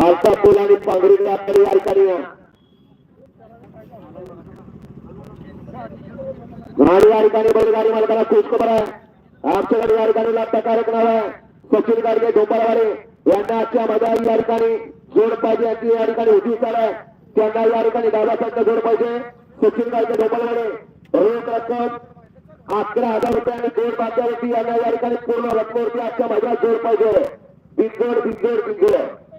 आलता पूल आणि पांघरी आपल्याला या ठिकाणी गाडी ठिकाणी बैलगाडी मालकाला खुश खबर आहे आमच्याकडे या ठिकाणी लागता कार्यक्रम आहे सचिन गाडगे झोपाळवाडे यांना आजच्या मैदानी या ठिकाणी जोड पाहिजे यांची या ठिकाणी उठी आहे त्यांना या ठिकाणी साईडला जोड पाहिजे सचिन गाडगे झोपाळवाडे रोख। रक्कम अकरा हज़ार रुपये आणि दोन बांध्यावरती यांना या ठिकाणी पूर्ण रकमेवरती आजच्या मैदानात जोड पाहिजे बिंजोड बिंजोड बिंजोड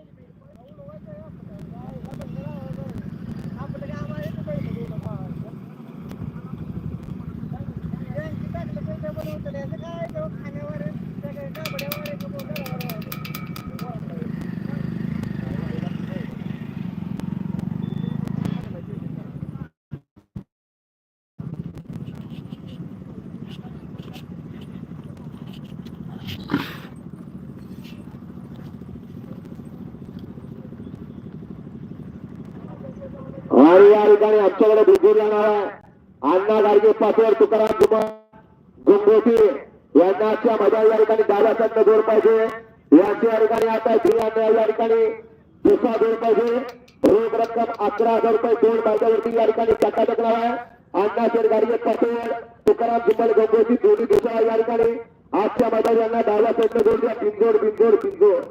आणि या ठिकाणी आमच्याकडे बिजूर जाणार आहे. अण्णा गाडगे पाचवर तुकाराम कुमार गंगोटी यांना आजच्या मैदान या ठिकाणी दादासाहेब साईडनं जोड पाहिजे. यांच्या ठिकाणी आता यांना या ठिकाणी दुसरा जोड पाहिजे. रोख रक्कम अकरा हजार रुपये दोन बाजावरती या ठिकाणी चकाचक लावा अण्णा शेठ पटेल तुकाराम कुमार गंगोटी दोन्ही दुसरा या ठिकाणी आजच्या मजा यांना दादासाहेब साईडनं जोड द्या. बिंजोड बिंजोड बिंजोड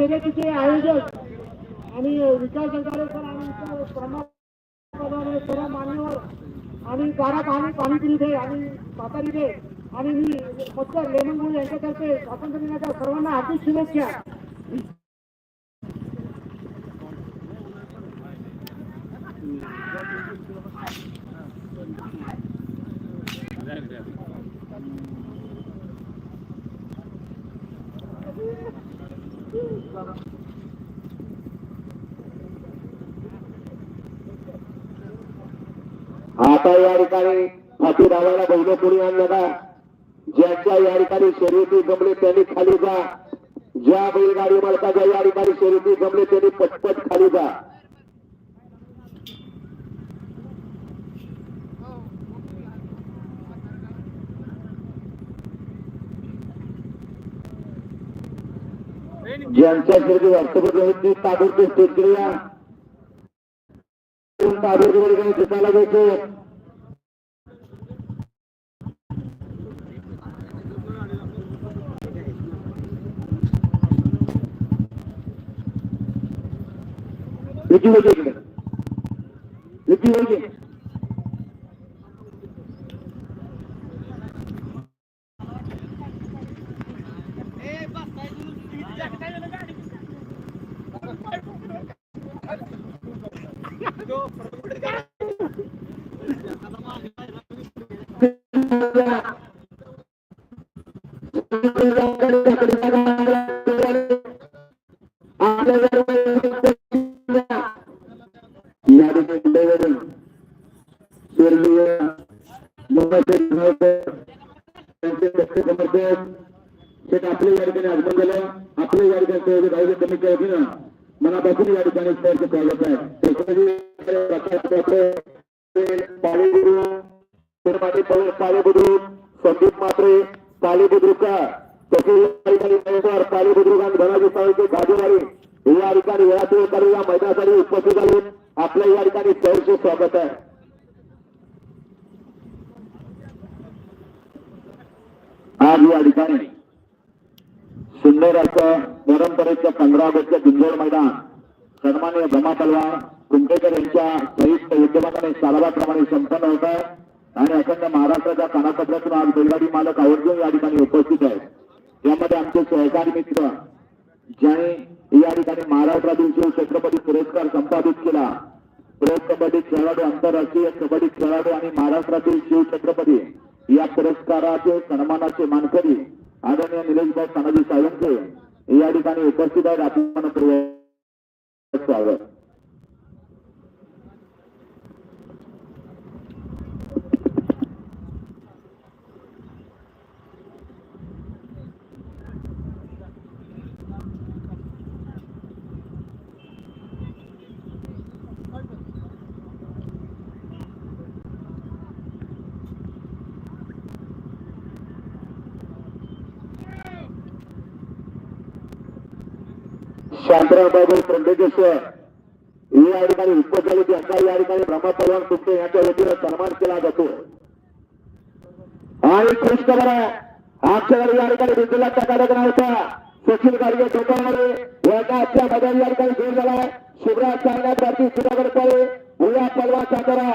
शर्यतीचे आयोजक आणि विकास अधिकारी आणि प्रमाण सर्व मान्यवर आणि बारा पाणी पाणी दे आणि सातारी आणि मी फक्त लेमन यांच्यातर्फे स्वातंत्र्य दिनाच्या सर्वांना हार्दिक शुभेच्छा. आता या ठिकाणी फाटी धावायला बहिण पुढे आणलं का? ज्यांच्या या ठिकाणी शर्यती जमले त्यांनी खाली जा. ज्या बैलगाडी मालकाच्या या ठिकाणी शर्यती जमले त्यांनी पटपट खाली जा. ज्यांच्या शर्यती वास्तवती ताबडतोब स्टेज या ताबडतोब दिसायला घ्यायचे विकी होते इकडे विकी होते या ठिकाणी स्वर्गीय मुंबईचे त्यांचे दक्ष समर्थक शेठ आपले या ठिकाणी आगमन झालं आपले या ठिकाणी मनापासून या ठिकाणी स्वागत आहे स्वागत आहे. आज या ठिकाणी सुंदर असं परंपरेचं पंधरा ऑगस्टचं बिंजोड मैदान सन्मान्य भमा पलवान कुंकेकर यांच्या संयुक्त उद्यमाने सालाबाप्रमाणे संपन्न होत आहे आणि अखंड महाराष्ट्राच्या कानापत्रातून आज बैलगाडी मालक आवर्जून या ठिकाणी उपस्थित आहेत. यामध्ये आमचे सहकारी मित्र ज्यांनी या ठिकाणी महाराष्ट्रातील शिव छत्रपती पुरस्कार संपादित केला. प्रो कबड्डी खेळाडू आंतरराष्ट्रीय कबड्डी खेळाडू आणि महाराष्ट्रातील शिव छत्रपती या पुरस्काराचे सन्मानाचे मानकरी आदरणीय निलेशभाई तानाजी साळुंके या ठिकाणी उपस्थित आहेत. आपण स्वागत. शांतराव बाबू त्र्यंबकेश्वर या ठिकाणी उपस्थित झाले या ठिकाणी ब्रह्मा पलवान कुट्टे यांच्या वतीनं सन्मान केला जातो. आणि खुश खबर आहे या ठिकाणी बिंदुलाचा कार्यक्रम होता. सचिन गाडगे टोकामध्ये याचा आजच्या मैदानी या ठिकाणी जोर झालाय शिवराज सारनाथ भारती सुधागड पाळे उद्या पलवा सातारा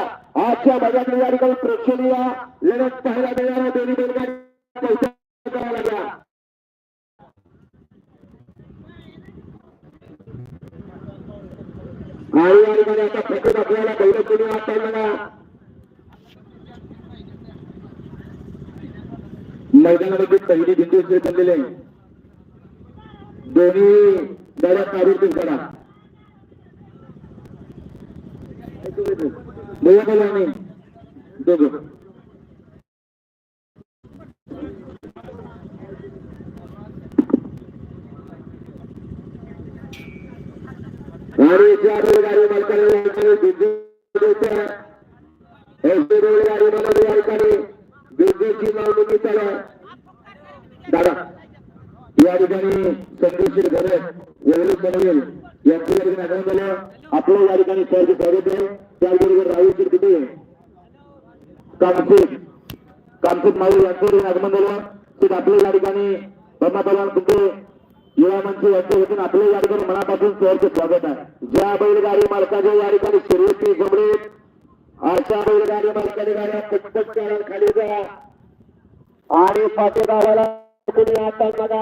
आजच्या मैदानी या ठिकाणी प्रेक्षणीय. लढत पाहायला मिळणार दोन्ही बैलगाडी. करावा आता प्रत्येक आपल्याला कोणी मैदानामध्ये पहिली बिंदू जे बनलेले दोन्ही दादा काढून करा दोघं. आणि दोघं आणि ज्या गाडी मालकाने या ठिकाणी बिंदू द्यायचा आहे, ऐंशी गाडी या ठिकाणी निवडणुकी दादा या ठिकाणी घरे यांचं या ठिकाणी आगमन झालं आपलं या ठिकाणी सहज स्वागत आहे. त्याचबरोबर राहुल शिरकुटे कामसेट कामसेट माऊ यांचं आगमन झालं. ते या ठिकाणी ब्रह्मा पवार कुठे? युवा मंच यांच्या वतीनं आपलं या ठिकाणी मनापासून सहर्ष स्वागत आहे. ज्या बैलगाडी मालकाच्या या ठिकाणी शर्यती जमलेत अशा बैलगाडी मालकाने गाड्या पटपट चालत खाली जा. आणि पाठीगावाला तुम्ही आता बघा.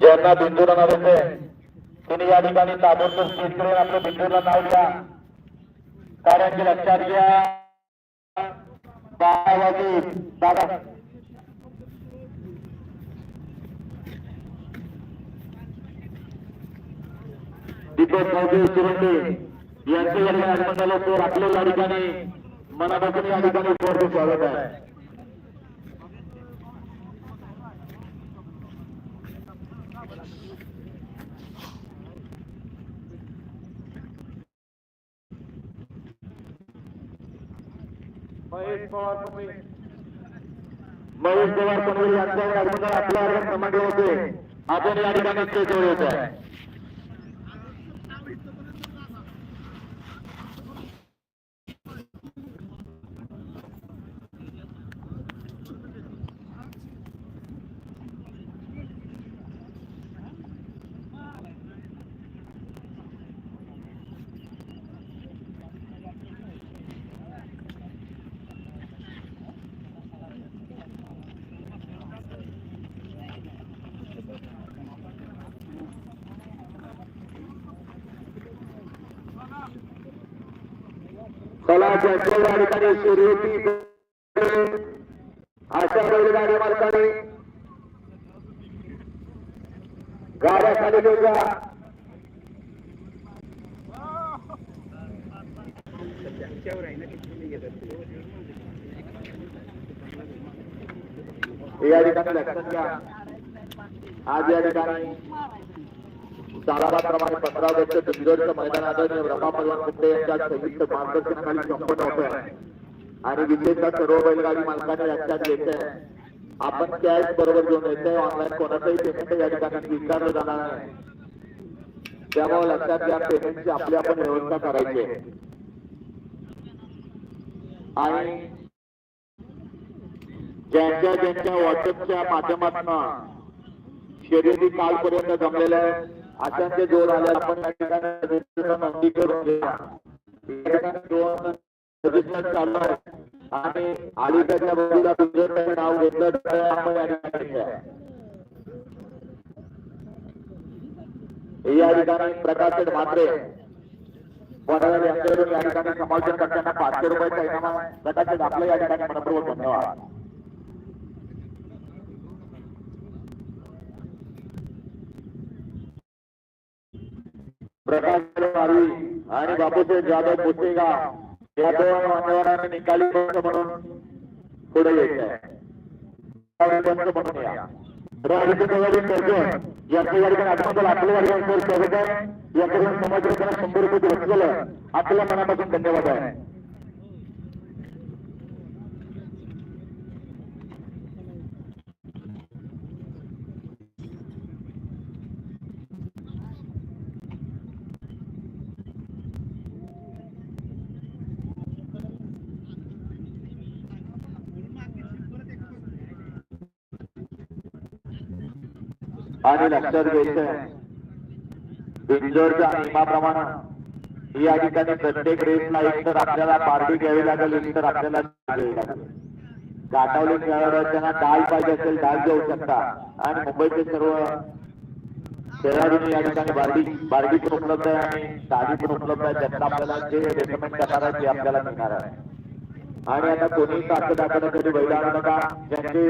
ज्यांना बिंदूला नाव येते त्यांनी या ठिकाणी ताबडतोब शेतकरी आपल्या बिंदूला नाव द्या. कारण की लक्षात घ्या. बारा. वाजे दादा दीपक भाऊजी चिरंडे यांचं या ठिकाणी तो राखलेल्या ठिकाणी. मनापासून या ठिकाणी स्वागत आहे. महेश पवार तुम्ही. महेश पवार पनवेल यांच्या आपल्या वर्गात क्रमांक होते. आपण या ठिकाणी स्टेजवर येत आहे चला ज्यांच्या या ठिकाणी शर्यती अशा बैलगाडी मालकाने गाड्या खाली घ्यायच्या या ठिकाणी लक्षात घ्या. आज या ठिकाणी तालाबाप्रमाणे पंधरा वर्ष बिंदोडचं मैदानात आदरणीय ब्रह्मा पलवान यांच्या संयुक्त मार्गदर्शनाखाली संपन्न होत आहे. आणि विशेषतः सर्व बैलगाडी मालकांनी लक्षात घेत आहे आपण कॅश बरोबर घेऊन येतोय. ऑनलाईन कोणाचंही पेमेंट या ठिकाणी स्वीकारलं जाणार नाही. त्यामुळे लक्षात या पेमेंटची आपली आपण व्यवस्था करायची आहे. आणि ज्यांच्या ज्यांच्या व्हॉट्सअपच्या माध्यमातून शर्यती कालपर्यंत जमलेल्या आहेत अशांचे जोड आले आपण या ठिकाणी नोंदी करून घेऊया. दोन चालू आहे. आणि अलीकडच्या बाजूला तुझं नाव घेतलं तर आपण या ठिकाणी या ठिकाणी प्रकाश मात्रे यांच्याकडून या ठिकाणी समालोचन करताना पाचशे रुपयाचा इनाम आपलं या ठिकाणी मनपूर्वक धन्यवाद. प्रकाश मारवी आणि बापूसाहेब जाधव पुसेगाव या दोन मान्यवरांनी निकाली पंच म्हणून पुढे येत आहे पंच म्हणून या राजकीय कर्जन यांच्या या ठिकाणी आत्महत्या आपल्या या ठिकाणी स्वागत आहे याकडून समाजाला शंभर रुपये वसूल झालं आपल्या मनापासून धन्यवाद आहे आणि लक्षात घ्यायचं बिंजोरच्या नियमाप्रमाणे या ठिकाणी प्रत्येक रेसला एक तर आपल्याला पार्टी घ्यावी लागेल एक तर आपल्याला घ्यावी लागेल. काटावली खेळाडूंना डाल पाहिजे असेल डाल घेऊ शकता. आणि मुंबईचे सर्व खेळाडूंनी या ठिकाणी बार्डी बार्डी पण उपलब्ध आहे आणि साडी पण उपलब्ध आहे. त्यांना आपल्याला जे रेकमेंड करणार आहे ते आपल्याला मिळणार आहे. आणि आता कोणी सारखं दाखवण्यासाठी कधी बैल आणू नका. ज्यांचे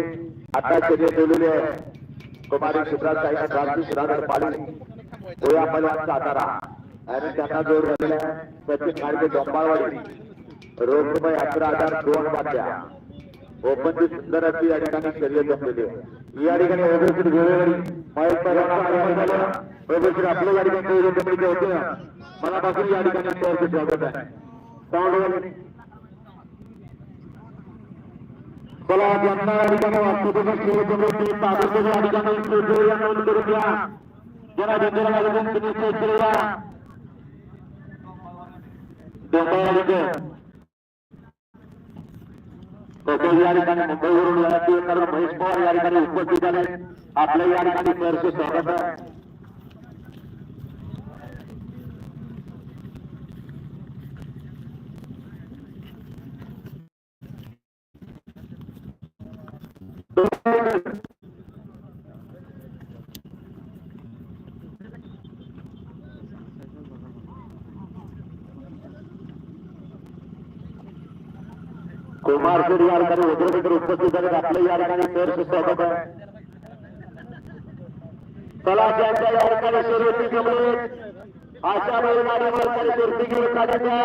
आता शरीर ठेवलेले आहे कुमारी राजू सुधाकर गोया पैलवान सातारा आणि डोंबाळवाडी अकरा हज़ार दोन सुंदर अशी या ठिकाणी शर्यत जमलेली आहे या ठिकाणी आपल्या जमिनीचे होते मनापासून या ठिकाणी स्वागत आहे बोला चला ज्यांना या ठिकाणी वास्तुपूर्ण खेळ जमवते ताबडतोब या ठिकाणी खेळ नोंद करून घ्या ज्यांना जनरल मॅनेजमेंट तुम्ही सेट तसेच या ठिकाणी मुंबईवरून येण्याचे महेश पवार या ठिकाणी उपस्थित झाले आपल्या या ठिकाणी सहर्ष स्वागत आहे. कुमार सर या ठिकाणी वज्रपेकर उपस्थित झाले आपल्या या ठिकाणी सहर्ष स्वागत आहे चला त्यांच्या या ठिकाणी शर्यती जमले अशा बैलगाडीवर काही कुर्ती घेऊन काढायच्या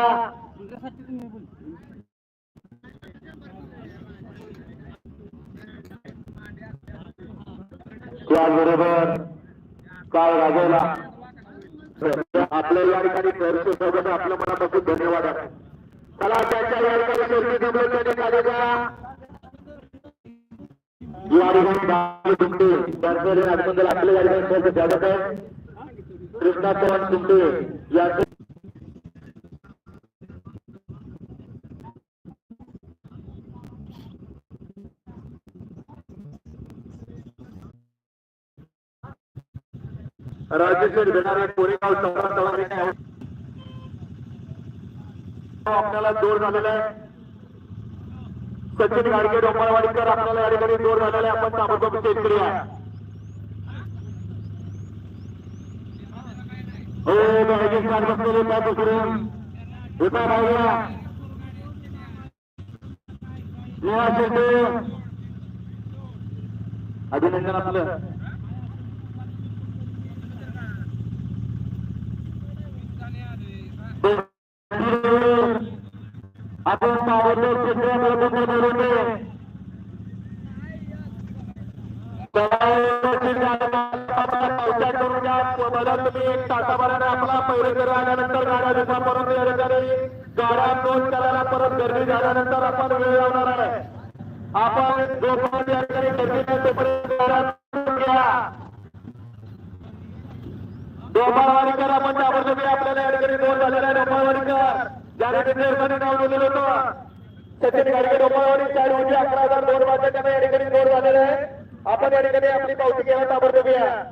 त्याचबरोबर काल राजवला. आपल्या या ठिकाणी सहर्ष आपलं मनापासून धन्यवाद आहे. चला त्यांच्या या ठिकाणी शर्यती या ठिकाणी तुमटे त्यांचं आपल्या या ठिकाणी स्वागत आहे. कृष्णा चव्हाण तुमटे यांचं राजेश्वर घेणारे कोरेगाव चव्हाण चव्हाण हो, आपल्याला जोर झालेला आहे सचिन गाडगे डोंबाळवाडीकर आपल्याला या ठिकाणी जोर झालेला आहे आपण ताबडतोब चेक करूया. हो गाडगे कार बसलेले त्या दुसरून उभा राहिला. निवास अभिनंदन आपलं. आपण ताबडतोब चित्र करून एक तासाभराने आपला पहिले घरी आल्यानंतर गाड्या दिसा परत या ठिकाणी गाड्या नोंद करायला परत गर्दी झाल्यानंतर आपण वेळ लावणार आहे. आपण जोपर्यंत या ठिकाणी गर्दी नाही तोपर्यंत गाड्या घ्या. आपण ताबडतोब आपल्याला या ठिकाणी नोंद झालेला आहे डोंबाळवाडीकर ज्याने निर्माणी नाव दिलेलं होतं. सचिन गाडगे चार उद्या अकरा हजार दोन वाजता त्यांना या ठिकाणी आहे. आपण या ठिकाणी आपली पावती घ्यायला ताबडतोब या.